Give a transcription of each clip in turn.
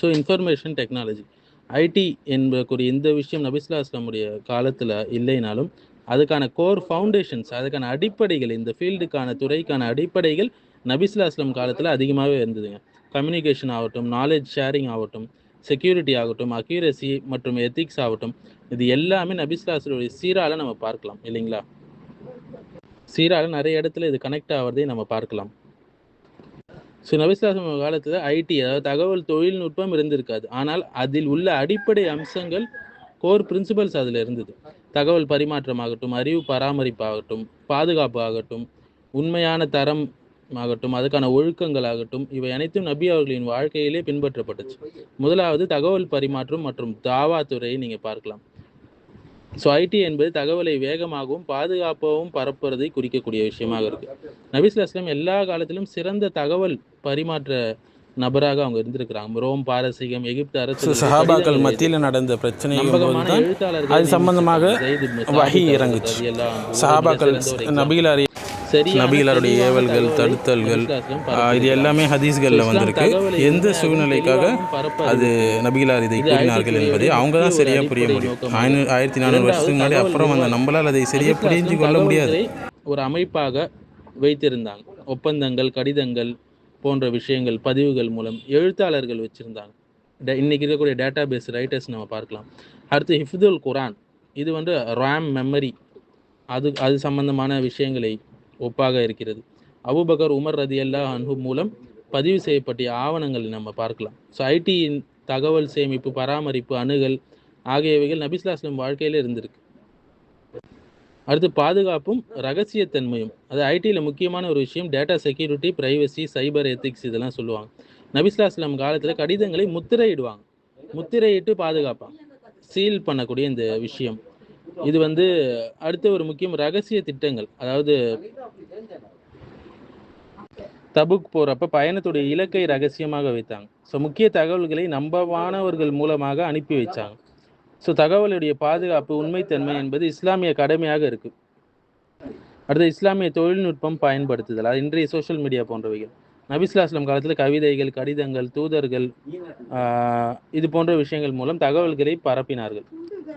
So information technology IT என்பதற்குரிய இந்த விஷயம் நபிஸ்லா இஸ்லாமுடைய காலத்தில் இல்லைனாலும் அதுக்கான கோர் ஃபவுண்டேஷன்ஸ் அதுக்கான அடிப்படைகள் இந்த ஃபீல்டுக்கான துறைக்கான அடிப்படைகள் நபிஸ்லா இஸ்லாம் காலத்தில் அதிகமாகவே இருந்ததுங்க. கம்யூனிகேஷன் ஆகட்டும் நாலேஜ் ஷேரிங் ஆகட்டும் செக்யூரிட்டி ஆகட்டும் அக்யூரசி மற்றும் எத்திக்ஸ் ஆகட்டும் இது எல்லாமே நபிஸ்லாஸுடைய சீரால நம்ம பார்க்கலாம் இல்லைங்களா? சீரால நிறைய இடத்துல இது கனெக்ட் ஆகிறதையும் நம்ம பார்க்கலாம். ஸோ நபிஸ்லாசம் காலத்தில் ஐடி அதாவது தகவல் தொழில்நுட்பம் இருந்திருக்காது. ஆனால் அதில் உள்ள அடிப்படை அம்சங்கள் கோர் பிரின்சிபல்ஸ் அதில் இருந்தது. தகவல் பரிமாற்றமாகட்டும் அறிவு பராமரிப்பாகட்டும் பாதுகாப்பு ஆகட்டும் உண்மையான தரம் ஆகட்டும் அதுக்கான ஒழுக்கங்கள் ஆகட்டும் இவை அனைத்தும் நபி அவர்களின் வாழ்க்கையிலே பின்பற்றப்பட்டுச்சு. முதலாவது தகவல் பரிமாற்றம் மற்றும் தாவா துறையை நீங்கள் பார்க்கலாம். ஸோ ஐடி என்பது தகவலை வேகமாகவும் பாதுகாப்பாகவும் பரப்புறதை குறிக்கக்கூடிய விஷயமாக இருக்கு. நபிஸ்ல இஸ்லாம் எல்லா காலத்திலும் சிறந்த தகவல் பரிமாற்ற நபராக அவங்க இருந்திருக்கிறாங்க. ரோம் பாரசீகம் எகிப்து அரசு சஹாபாக்கள் மத்தியில் நடந்த பிரச்சனையும் போது தான் அது சம்பந்தமாக வஹி இறங்குச்சு. சஹாபாக்கள் நபிகளார் நபிகளாருடைய ஏவல்கள் தடுத்தல்கள் இது எல்லாமே ஹதீஸ்களில் வந்திருக்கு. எந்த சூழ்நிலைக்காக அது நபிகளார் இதை கூறினார்கள் என்பதை அவங்க தான் சரியாக புரிய முடியும். ஆயினு ஆயிரத்தி நானூறு வருஷத்துக்கு முன்னாடி அப்புறம் அந்த நம்மளால் அதை சரியாக புரிஞ்சு கொள்ள முடியாது. ஒரு அமைப்பாக வைத்திருந்தாங்க. ஒப்பந்தங்கள் கடிதங்கள் போன்ற விஷயங்கள் பதிவுகள் மூலம் எழுத்தாளர்கள் வச்சிருந்தாங்க. இன்னைக்கு இருக்கக்கூடிய டேட்டா பேஸ் ரைட்டர்ஸ் நம்ம பார்க்கலாம். அடுத்து ஹிஃப்துல் குரான். இது வந்து ரேம் மெமரி அது அது சம்பந்தமான விஷயங்களை ஒப்பாக இருக்கிறது. அபூபக்கர் உமர் ரதி அல்லா அன்பு மூலம் பதிவு செய்யப்பட்ட ஆவணங்களை நம்ம பார்க்கலாம். ஸோ ஐடியின் தகவல் சேமிப்பு பராமரிப்பு அணுகல் ஆகியவைகள் நபிஸ்லாஸ்லம் வாழ்க்கையில் இருந்திருக்கு. அடுத்து பாதுகாப்பும் ரகசியத்தன்மையும். அது ஐடியில் முக்கியமான ஒரு விஷயம் data security privacy cyber ethics இதெல்லாம் சொல்லுவாங்க. நபிஸ்லாஸ்லம் காலத்தில் கடிதங்களை முத்திரையிடுவாங்க. முத்திரையிட்டு பாதுகாப்பாங்க. சீல் பண்ணக்கூடிய இந்த விஷயம். இது வந்து அடுத்த ஒரு முக்கியம் ரகசிய திட்டங்கள். அதாவது தபுக் போகிறப்ப பயணத்துடைய இலக்கை ரகசியமாக வைத்தாங்க. ஸோ முக்கிய தகவல்களை நம்பவானவர்கள் மூலமாக அனுப்பி வைச்சாங்க ஸோ தகவலுடைய பாதுகாப்பு உண்மைத்தன்மை என்பது இஸ்லாமிய கடமையாக இருக்கு. அடுத்து இஸ்லாமிய தொழில்நுட்பம் பயன்படுத்துதல். அது இன்றைய சோஷியல் மீடியா போன்றவைகள். நபிஸ்லாஸ்லம் காலத்தில் கவிதைகள் கடிதங்கள் தூதர்கள் இது போன்ற விஷயங்கள் மூலம் தகவல்களை பரப்பினார்கள்.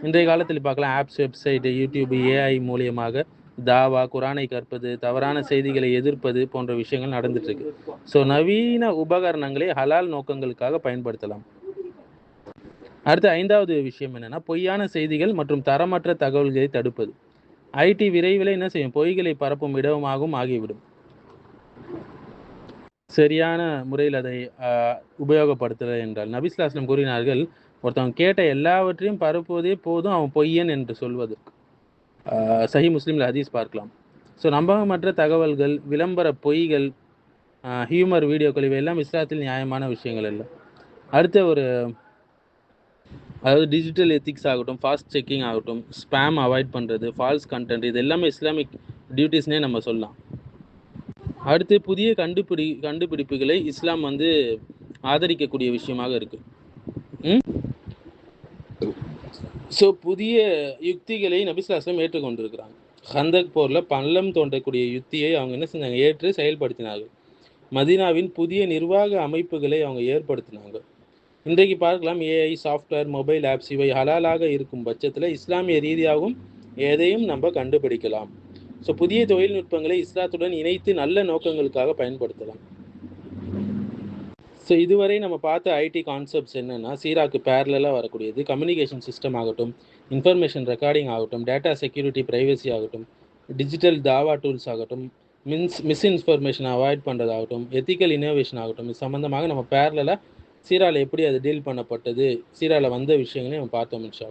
இன்றைய காலத்தில் பார்க்கலாம் ஆப்ஸ் வெப்சைட் யூடியூப் ஏஐ மூலியமாக தாவா குரானை கற்பது தவறான செய்திகளை எதிர்ப்பது போன்ற விஷயங்கள் நடந்துட்டு இருக்கு ஸோ நவீன உபகரணங்களை ஹலால் நோக்கங்களுக்காக பயன்படுத்தலாம். அடுத்து ஐந்தாவது விஷயம் என்னன்னா பொய்யான செய்திகள் மற்றும் தரமற்ற தகவல்களை தடுப்பது. ஐடி விரைவில் என்ன செய்யும்? பொய்களை பரப்பும் இடமாகவும் ஆகிவிடும். சரியான முறையில் அதை ஆஹ், உபயோகப்படுத்தலை என்றால் நபிஸ்லாஸ்லம் கூறினார்கள் ஒருத்தவன் கேட்ட எல்லாவற்றையும் பரப்புவதே போதும் அவன் பொய்யன் என்று சொல்வதற்கு சஹி முஸ்லீமில் ஹதீஸ் பார்க்கலாம். ஸோ நம்பகமற்ற தகவல்கள் விளம்பர பொய்கள் ஹியூமர் வீடியோக்கள் இவையெல்லாம் இஸ்லாத்தில் நியாயமான விஷயங்கள் இல்லை அடுத்த ஒரு அதாவது டிஜிட்டல் எத்திக்ஸ் ஆகட்டும் ஃபாஸ்ட் செக்கிங் ஆகட்டும் ஸ்பேம் அவாய்ட் பண்ணுறது ஃபால்ஸ் கண்டென்ட் இது எல்லாமே இஸ்லாமிக் டியூட்டிஸ்னே நம்ம சொல்லலாம். அடுத்து புதிய கண்டுபிடி கண்டுபிடிப்புகளை இஸ்லாம் வந்து ஆதரிக்கக்கூடிய விஷயமாக இருக்குது ஸோ புதிய யுக்திகளை நபிஸ்லாஸ்லம் ஏற்றுக்கொண்டிருக்கிறாங்க. ஹந்தக் போரில் பள்ளம் தோன்றக்கூடிய யுக்தியை அவங்க என்ன செஞ்சாங்க? ஏற்று செயல்படுத்தினார்கள். மதினாவின் புதிய நிர்வாக அமைப்புகளை அவங்க ஏற்படுத்தினாங்க. இன்றைக்கு பார்க்கலாம் ஏஐ சாஃப்ட்வேர் மொபைல் ஆப்ஸ் இவை ஹலாலாக இருக்கும் பட்சத்தில் இஸ்லாமிய ரீதியாகவும் எதையும் நம்ம கண்டுபிடிக்கலாம். ஸோ புதிய தொழில்நுட்பங்களை இஸ்லாத்துடன் இணைத்து நல்ல நோக்கங்களுக்காக பயன்படுத்தலாம். ஸோ இதுவரை நம்ம பார்த்த ஐடி கான்செப்ட்ஸ் என்னென்னா சீராக்கு பேரலாக வரக்கூடியது. கம்யூனிகேஷன் சிஸ்டம் ஆகட்டும் இன்ஃபர்மேஷன் ரெக்கார்டிங் ஆகட்டும் டேட்டா செக்யூரிட்டி ப்ரைவசி ஆகட்டும் டிஜிட்டல் தாவா டூல்ஸ் ஆகட்டும் மின்ஸ் மிஸ்இன்ஃபர்மேஷன் அவாய்ட் பண்ணுறதாகட்டும் எத்திக்கல் இனோவேஷன் ஆகட்டும் இது சம்மந்தமாக நம்ம பேரலாக சீரால எப்படி அது டீல் பண்ணப்பட்டது சீரால வந்த விஷயங்களையும் நம்ம பார்த்தோம் இன்ஷா